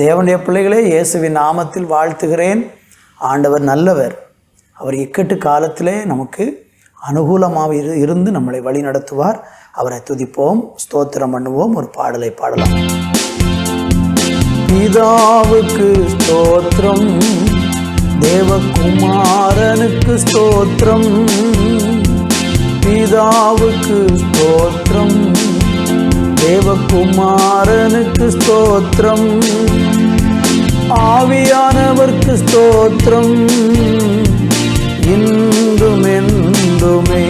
தேவனுடைய பிள்ளைகளே இயேசுவின் நாமத்தில் வாழ்த்துகிறேன். ஆண்டவர் நல்லவர். அவர் இக்கட்டு காலத்திலே நமக்கு அனுகூலமாக இரு இருந்து நம்மளை வழி நடத்துவார். அவரை துதிப்போம் ஸ்தோத்திரம் பண்ணுவோம் ஒரு பாடலை பாடலாம். பிதாவுக்கு ஸ்தோத்திரம் தேவகுமாரனுக்கு ஸ்தோத்திரம். பிதாவுக்கு ஸ்தோத்திரம் தேவகுமாரனுக்கு ஸ்தோத்திரம். ஆவியானவர்க்கு ஸ்தோத்திரம். இன்றும் என்றுமே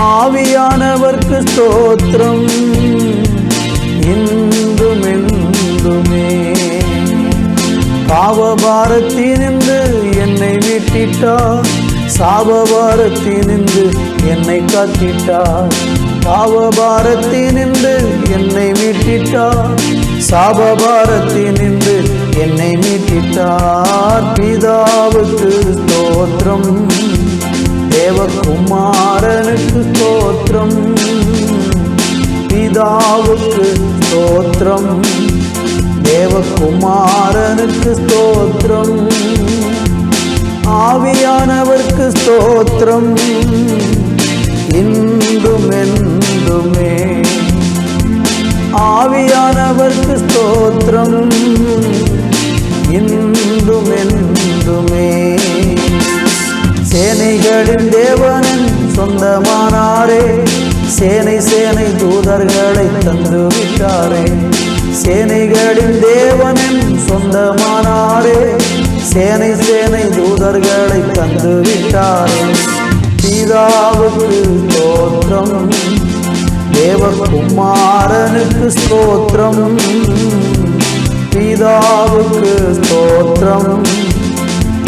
ஆவியானவர்க்கு ஸ்தோத்திரம். இன்றும் என்றுமே பாவபாரத்தினின்று என்னை மீட்டிட்டார் சாபபாரத்தினின்று என்னை காத்திட்டார் பாவபாரத்தினின்று என்னை மீட்டிட்டார். சாபபாரத்தினின்று என்னை மீட்டிட்டார். பிதாவுக்கு ஸ்தோத்திரம் தேவகுமாரனுக்கு ஸ்தோத்திரம் பிதாவுக்கு ஸ்தோத்திரம் தேவகுமாரனுக்கு ஸ்தோத்திரம் ஆவியானவர்க்கு ஸ்தோத்திரம். இன் என்றுமே ஆவியானவர்க்கு ஸ்தோத்திரம். இன்றும் என்றுமே. சேனைகளின் தேவனின் சொந்தமானாரே. சேனை சேனை தூதர்களை தந்து விட்டாரே சேனைகளின் தேவனின் சொந்தமானாரே. சேனை சேனை தூதர்களை தந்து விட்டாரே பிதாவுக்கு தோற்றம் தேவகுமாரனுக்கு ஸ்தோத்திரம். பிதாவுக்கு ஸ்தோத்திரம்.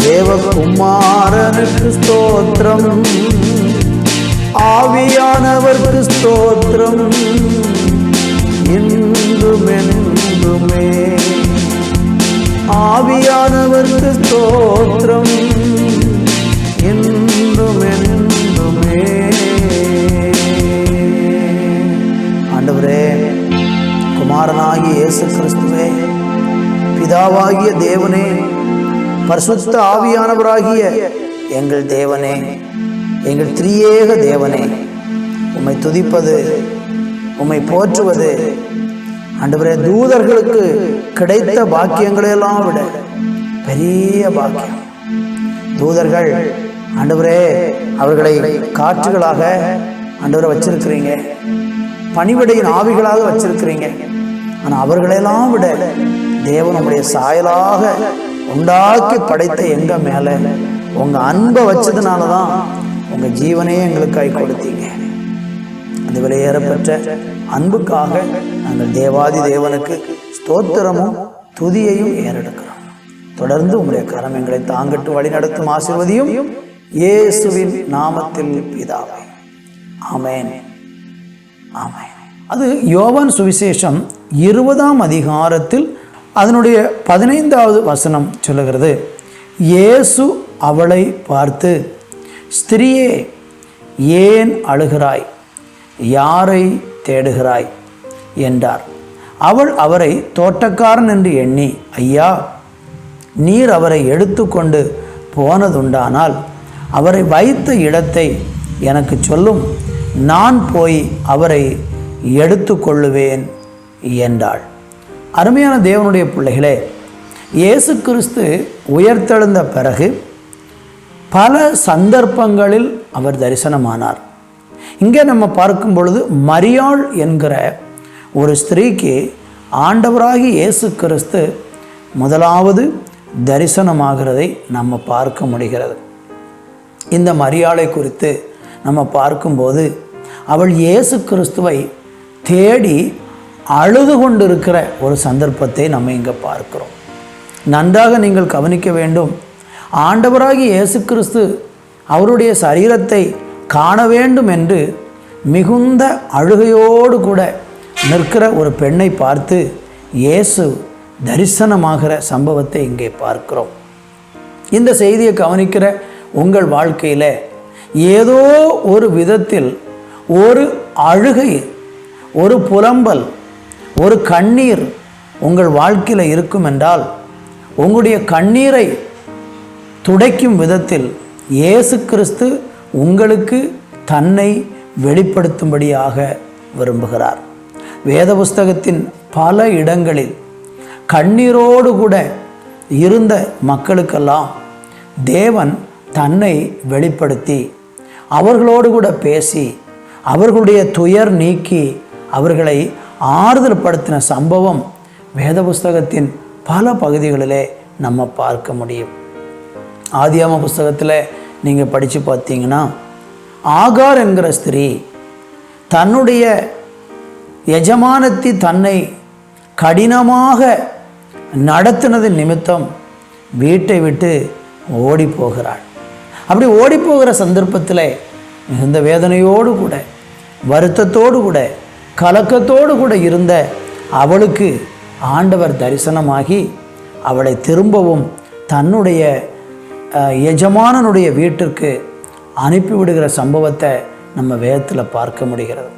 தேவகுமாரனுக்கு ஸ்தோத்திரம். ஆவியானவர்க்கு ஸ்தோத்திரம். இன்றுமென்றுமே. ஆவியானவர்க்கு ஸ்தோத்திரம். இயேசு கிறிஸ்துவே பிதாவாகிய தேவனே பரிசுத்த ஆவியானவராகிய எங்கள் தேவனே எங்கள் திரியேக தேவனே உம்மை துதிப்பது உம்மை போற்றுவது அன்றுவரே தூதர்களுக்கு கிடைத்த பாக்கியங்களையெல்லாம் விட பெரிய பாக்கியம். தூதர்கள் அன்றுவரே அவர்களை காற்றுகளாக அன்றுவரை வச்சிருக்கிறீங்க. பணிவிடையின் ஆவிகளாக வச்சிருக்கிறீங்க. ஆனால் அவர்களெல்லாம் விட தேவன் சாயலாக உண்டாக்கி படைத்த எங்கள் மேலே உங்கள் அன்பை வச்சதுனால தான் உங்கள் ஜீவனையே எங்களுக்காய் கொடுத்தீங்க. அந்த விலையேறப்பெற்ற அன்புக்காக நாங்கள் தேவாதி தேவனுக்கு ஸ்தோத்திரமும் துதியையும் ஏறெடுக்கிறோம். தொடர்ந்து உங்களுடைய கரம் எங்களை தாங்கட்டு வழி நடத்தும் ஆசிர்வதியும் இயேசுவின் நாமத்தில் பிதாவை. ஆமேன். ஆமேன். அது யோவான் சுவிசேஷம் இருபதாம் அதிகாரத்தில் அதனுடைய பதினைந்தாவது வசனம் சொல்லுகிறது. இயேசு அவளை பார்த்து ஸ்திரியே ஏன் அழுகிறாய்? யாரை தேடுகிறாய்? என்றார். அவள் அவரை தோட்டக்காரன் என்று எண்ணி ஐயா நீர் அவரை எடுத்துக்கொண்டு போனதுண்டானால் அவரை வைத்த இடத்தை எனக்கு சொல்லும். நான் போய் அவரை எடுத்துக்கொள்ளுவேன். என்றாள் அருமையான தேவனுடைய பிள்ளைகளே இயேசு கிறிஸ்து உயர்த்தெழுந்த பிறகு பல சந்தர்ப்பங்களில் அவர் தரிசனமானார். இங்கே நம்ம பார்க்கும் பொழுது மரியாள் என்கிற ஒரு ஸ்திரீக்கு ஆண்டவராகி இயேசு கிறிஸ்து முதலாவது தரிசனமாகிறதை நம்ம பார்க்க முடிகிறது. இந்த மரியாளை குறித்து நம்ம பார்க்கும்போது அவள் இயேசு கிறிஸ்துவை தேடி அழுது கொண்டிருக்கிற ஒரு சந்தர்ப்பத்தை நம்ம இங்கே பார்க்கிறோம். நன்றாக நீங்கள் கவனிக்க வேண்டும். ஆண்டவராகி இயேசு கிறிஸ்து அவருடைய சரீரத்தை காண வேண்டும் என்று மிகுந்த அழுகையோடு கூட நிற்கிற ஒரு பெண்ணை பார்த்து இயேசு தரிசனமாகிற சம்பவத்தை இங்கே பார்க்கிறோம். இந்த செய்தியை கவனிக்கிற உங்கள் வாழ்க்கையில் ஏதோ ஒரு விதத்தில் ஒரு அழுகை ஒரு புலம்பல் ஒரு கண்ணீர் உங்கள் வாழ்க்கையில் இருக்கும் என்றால் உங்களுடைய கண்ணீரை துடைக்கும் விதத்தில் இயேசு கிறிஸ்து உங்களுக்கு தன்னை வெளிப்படுத்தும்படியாக விரும்புகிறார். வேத புஸ்தகத்தின் பல இடங்களில் கண்ணீரோடு கூட இருந்த மக்களுக்கெல்லாம் தேவன் தன்னை வெளிப்படுத்தி அவர்களோடு கூட பேசி அவர்களுடைய துயர் நீக்கி அவர்களை ஆறுதல் படுத்தின சம்பவம் வேத புஸ்தகத்தின் பல பகுதிகளிலே நம்ம பார்க்க முடியும். ஆதியாம புஸ்தகத்தில் நீங்கள் படித்து பார்த்தீங்கன்னா ஆகார் என்கிற ஸ்திரீ தன்னுடைய எஜமானத்தி தன்னை கடினமாக நடத்தினது நிமித்தம் வீட்டை விட்டு ஓடி போகிறாள் அப்படி ஓடி போகிற சந்தர்ப்பத்தில் மிகுந்த வேதனையோடு கூட வருத்தத்தோடு கூட கலக்கத்தோடு கூட இருந்த அவளுக்கு ஆண்டவர் தரிசனமாகி அவளை திரும்பவும் தன்னுடைய எஜமானனுடைய வீட்டிற்கு அனுப்பிவிடுகிற சம்பவத்தை நம்ம வேதத்தில் பார்க்க முடிகிறது.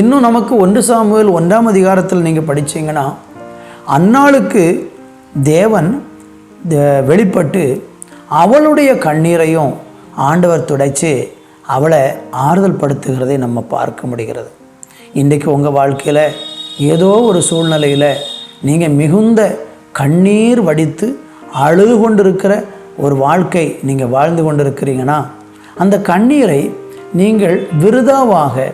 இன்னும் நமக்கு ஒன்று சாமுவேல் ஒன்றாம் அதிகாரத்தில் நீங்கள் படிச்சீங்கன்னா அன்னாளுக்கு தேவன் வெளிப்பட்டு அவளுடைய கண்ணீரையும் ஆண்டவர் துடைச்சு அவளை ஆறுதல் படுத்துகிறதை நம்ம பார்க்க முடிகிறது. இன்றைக்கு உங்கள் வாழ்க்கையில் ஏதோ ஒரு சூழ்நிலையில் நீங்கள் மிகுந்த கண்ணீர் வடித்து அழுது கொண்டிருக்கிற ஒரு வாழ்க்கை நீங்கள் வாழ்ந்து கொண்டிருக்கிறீங்கன்னா அந்த கண்ணீரை நீங்கள் விருதாவாக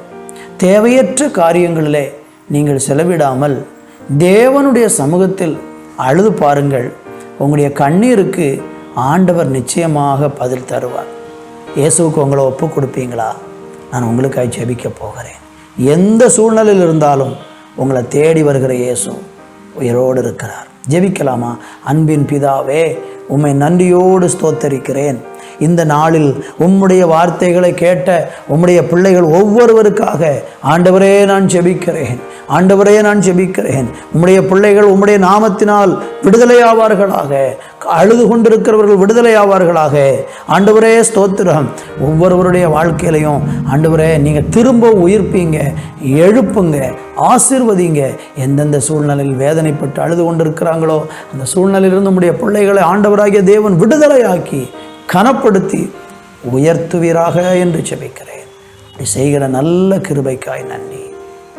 தேவையற்ற காரியங்களிலே நீங்கள் செலவிடாமல் தேவனுடைய சமூகத்தில் அழுது பாருங்கள். உங்களுடைய கண்ணீருக்கு ஆண்டவர் நிச்சயமாக பதில் தருவார். இயேசுவுக்கு உங்களை ஒப்பு கொடுப்பீங்களா? நான் உங்களுக்காக ஜெபிக்க போகிறேன். எந்த சூழ்நிலையில் இருந்தாலும் உங்களை தேடி வருகிற இயேசு உயிரோடு இருக்கிறார். ஜெபிக்கலாமா? அன்பின் பிதாவே உம்மை நன்றியோடு ஸ்தோத்தரிக்கிறேன். இந்த நாளில் உம்முடைய வார்த்தைகளை கேட்ட உம்முடைய பிள்ளைகள் ஒவ்வொருவருக்காக ஆண்டவரே நான் ஜெபிக்கிறேன். ஆண்டவரே நான் ஜெபிக்கிறேன். உம்முடைய பிள்ளைகள் உம்முடைய நாமத்தினால் விடுதலை ஆவார்களாக அழுது கொண்டிருக்கிறவர்கள் விடுதலை ஆவார்களாக ஆண்டவரே ஸ்தோத்திரம். ஒவ்வொருவருடைய வாழ்க்கையிலையும் ஆண்டவரே நீங்கள் திரும்ப உயிர்ப்பீங்க எழுப்புங்க ஆசிர்வதிங்க. எந்தெந்த சூழ்நிலையில் வேதனைப்பட்டு அழுது கொண்டிருக்கிறாங்களோ அந்த சூழ்நிலையிலிருந்து நம்முடைய பிள்ளைகளை ஆண்டவராகிய தேவன் விடுதலையாக்கி கனப்படுத்தி உயர்த்துவீராக என்று ஜெபிக்கிறேன். இப்படி செய்கிற நல்ல கிருபைக்காய் நன்றி